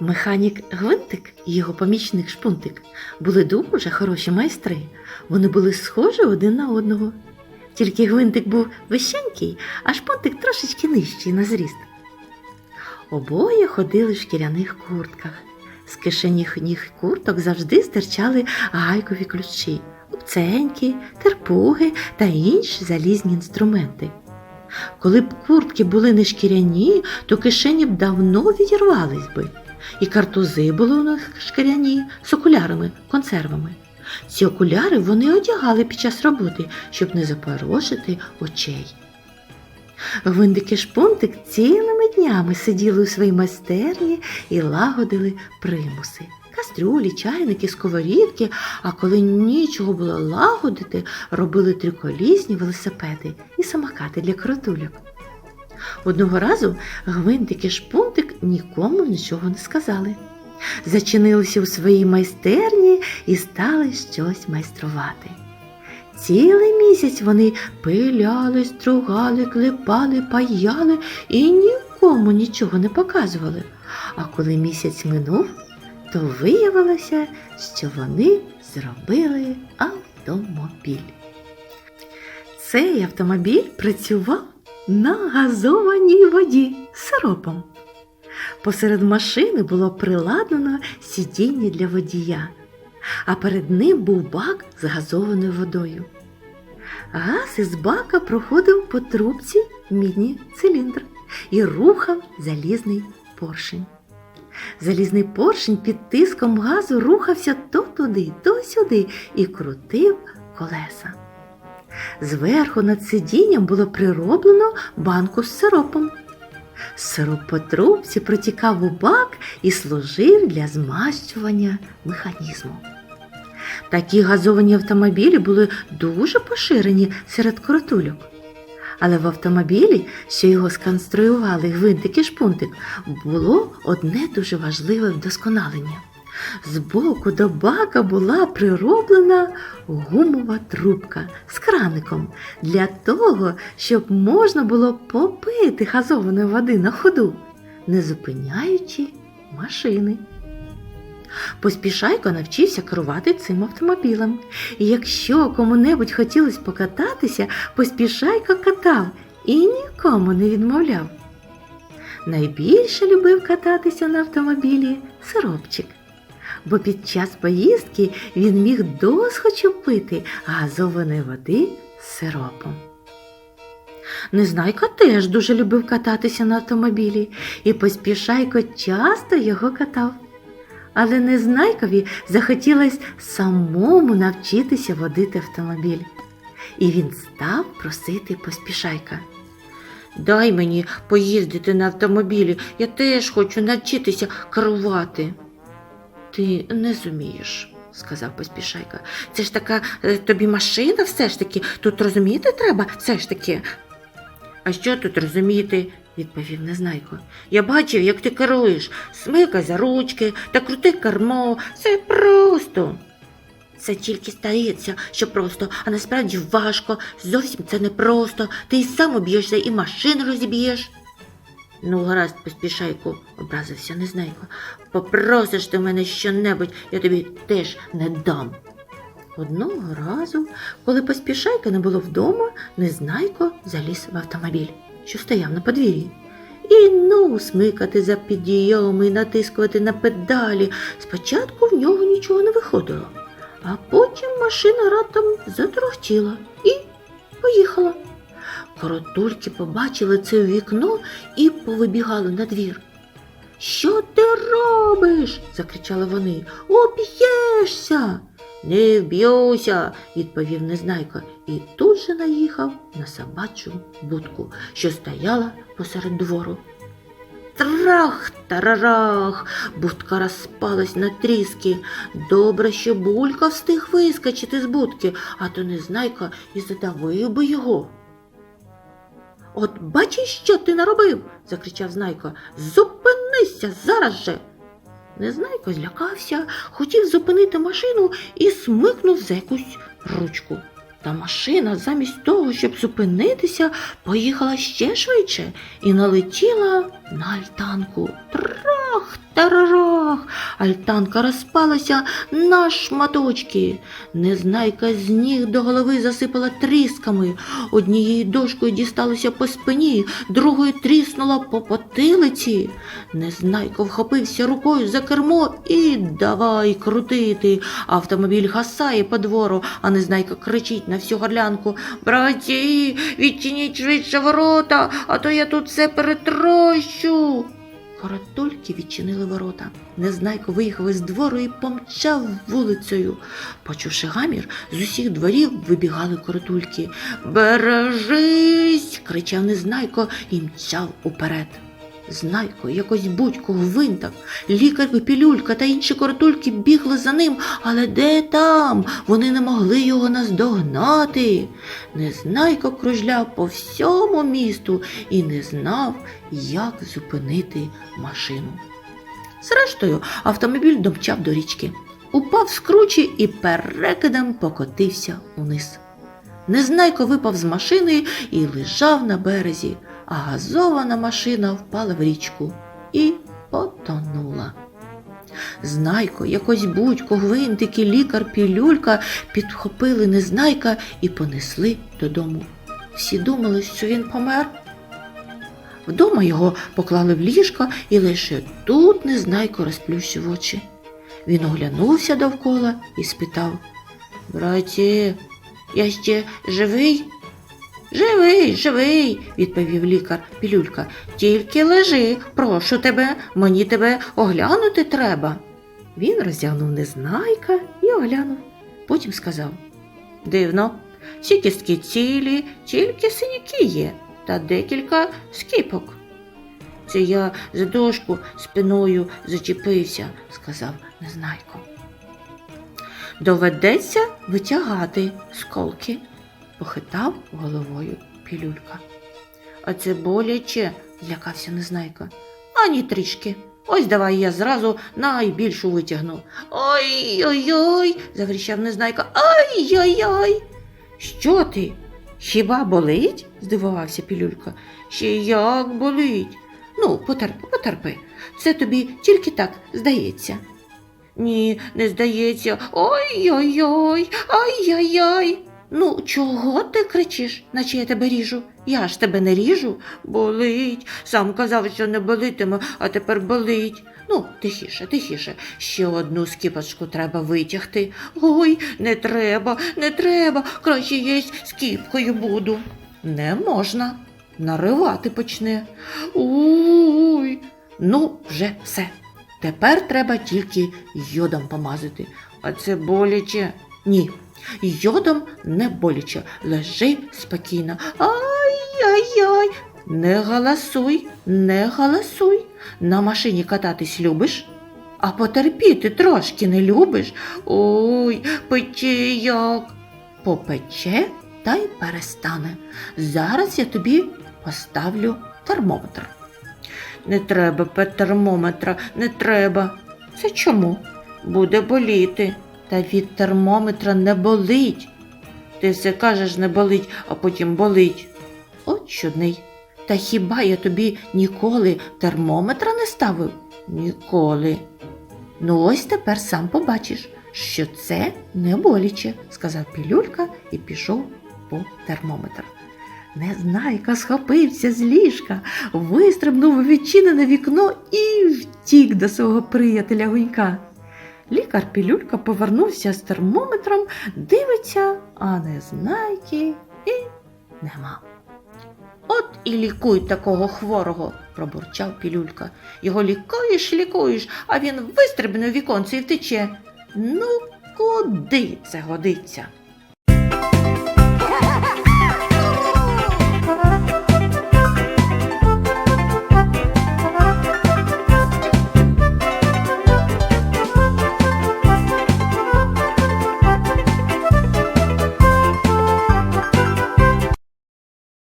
Механік Гвинтик і його помічник Шпунтик були дуже хороші майстри. Вони були схожі один на одного. Тільки Гвинтик був вищенький, а шпунтик трошечки нижчий на зріст. Обоє ходили в шкіряних куртках. З кишені їх курток завжди стирчали гайкові ключі, обценьки, терпуги та інші залізні інструменти. Коли б куртки були не шкіряні, то кишені б давно відірвались би, і картузи були у них шкіряні з окулярами, консервами. Ці окуляри вони одягали під час роботи, щоб не запорожити очей. Гвиндик і шпунтик цілими днями сиділи у своїй майстерні і лагодили примуси. Кастрюлі, чайники, сковорідки, а коли нічого було лагодити, робили триколісні велосипеди і самокати для кротульок. Одного разу гвинтик і шпунтик нікому нічого не сказали. Зачинилися у своїй майстерні і стали щось майструвати. Цілий місяць вони пиляли, стругали, клепали, паяли і нікому нічого не показували. А коли місяць минув, то виявилося, що вони зробили автомобіль. Цей автомобіль працював на газованій воді сиропом. Посеред машини було приладнано сидіння для водія, а перед ним був бак з газованою водою. Газ із бака проходив по трубці в мідний циліндр і рухав залізний поршень. Залізний поршень під тиском газу рухався то туди, то сюди і крутив колеса. Зверху над сидінням було прироблено банку з сиропом. Сироп по трубці протікав у бак і служив для змащування механізму. Такі газовані автомобілі були дуже поширені серед коротульок. Але в автомобілі, що його сконструювали гвинтик і шпунтик, було одне дуже важливе вдосконалення. Збоку до бака була прироблена гумова трубка з краником для того, щоб можна було попити газованої води на ходу, не зупиняючи машини. Поспішайко навчився керувати цим автомобілем. І якщо кому-небудь хотілося покататися, поспішайко катав і нікому не відмовляв. Найбільше любив кататися на автомобілі сиропчик, бо під час поїздки він міг досхочу пити газованої води з сиропом. Незнайка теж дуже любив кататися на автомобілі, і поспішайко часто його катав. Але Незнайкові захотілося самому навчитися водити автомобіль. І він став просити поспішайка. Дай мені поїздити на автомобілі, я теж хочу навчитися керувати. Ти не зумієш, сказав поспішайка. Це ж така е, тобі машина все ж таки, тут розуміти треба все ж таки. А що тут розуміти? відповів Незнайко. Я бачив, як ти керуєш, смикай за ручки та крути кермо. Це просто. Це тільки стається, що просто, а насправді важко, зовсім це не просто. Ти й сам об'єшся і машину розіб'єш. Ну, гаразд, поспішайку, образився Незнайко. Попросиш ти мене щонебудь, я тобі теж не дам. Одного разу, коли поспішайка не було вдома, Незнайко заліз в автомобіль, що стояв на подвір'ї. І ну смикати за підйоми натискувати на педалі. Спочатку в нього нічого не виходило, а потім машина раптом затрохтіла і поїхала. Коротульки побачили це вікно і повибігали на двір. Що ти робиш? закричали вони. Об'єшся. Не вб'юся, відповів Незнайко і тут же наїхав на собачу будку, що стояла посеред двору. Трах тарарах, будка розпалась на тріски. Добре, що булька встиг вискочити з будки, а то Незнайка і задавив би його. От бачиш, що ти наробив? закричав Знайко. Зупинися зараз же. Незнайко злякався, хотів зупинити машину і смикнув за якусь ручку. Та машина замість того, щоб зупинитися, поїхала ще швидше і налетіла на альтанку. Трах, тарарах, альтанка розпалася на шматочки. Незнайка з ніг до голови засипала трісками. Однією дошкою дісталося по спині, другою тріснула по потилиці. Незнайко вхопився рукою за кермо і давай крутити. Автомобіль гасає по двору, а незнайка кричить на всю горлянку. Браті, відчиніть швидше ворота, а то я тут все перетрощу. Коротульки відчинили ворота. Незнайко виїхав із двору і помчав вулицею. Почувши гамір, з усіх дворів вибігали коротульки. Бережись. кричав Незнайко і мчав уперед. Знайко, якось будько, гвинтак, лікар пілюлька та інші коротульки бігли за ним, але де там? Вони не могли його наздогнати. Незнайко кружляв по всьому місту і не знав, як зупинити машину. Зрештою, автомобіль домчав до річки, упав з кручі і перекидом покотився униз. Незнайко випав з машини і лежав на березі, а газована машина впала в річку і потонула. Знайко, якось будько, гвинтики, лікар, пілюлька підхопили незнайка і понесли додому. Всі думали, що він помер. Вдома його поклали в ліжко, і лише тут незнайко розплющив очі. Він оглянувся довкола і спитав Браті, я ще живий? Живий, живий, відповів лікар пілюлька. Тільки лежи, прошу тебе, мені тебе оглянути треба. Він роздягнув незнайка і оглянув. Потім сказав Дивно, всі кістки цілі, тільки синяки є, та декілька скіпок. Це я за дошку спиною зачепився, сказав незнайко. Доведеться витягати сколки, похитав головою пілюлька. А це боляче, злякався незнайка. Ані трішки. Ось давай я зразу найбільшу витягну. Ой-ой-ой, завріщав незнайка. Ай-яй-яй. Що ти? Хіба болить? здивувався пілюлька. Ще як болить. Ну, потерпи, потерпи. Це тобі тільки так здається. Ні, не здається. Ой-ой-ой, ай-яй-яй. Ну, чого ти кричиш, наче я тебе ріжу? Я ж тебе не ріжу. Болить. Сам казав, що не болитиме, а тепер болить. Ну, тихіше, тихіше. Ще одну скіпочку треба витягти. Ой, не треба, не треба. Краще з скіпкою буду. Не можна. Наривати почне. Ой. Ну, вже все. Тепер треба тільки йодом помазати. А це боляче. Ні. Йодом не боляче. Лежи спокійно. Ай-яй-яй. Не галасуй, не галасуй. На машині кататись любиш? А потерпіти трошки не любиш? Ой, пече як. Попече та й перестане. Зараз я тобі поставлю термометр. Не треба термометра, не треба. Це чому? Буде боліти. Та від термометра не болить. Ти все кажеш не болить, а потім болить. От чудний. Та хіба я тобі ніколи термометра не ставив? Ніколи. Ну ось тепер сам побачиш, що це не боляче, сказав пілюлька і пішов по термометр. Незнайка схопився з ліжка, вистрибнув у відчинене вікно і втік до свого приятеля гунька. Лікар пілюлька повернувся з термометром, дивиться, а незнайки і нема. От і лікуй такого хворого, пробурчав пілюлька. Його лікуєш, лікуєш, а він вистрибне у віконце і втече. Ну, куди це годиться?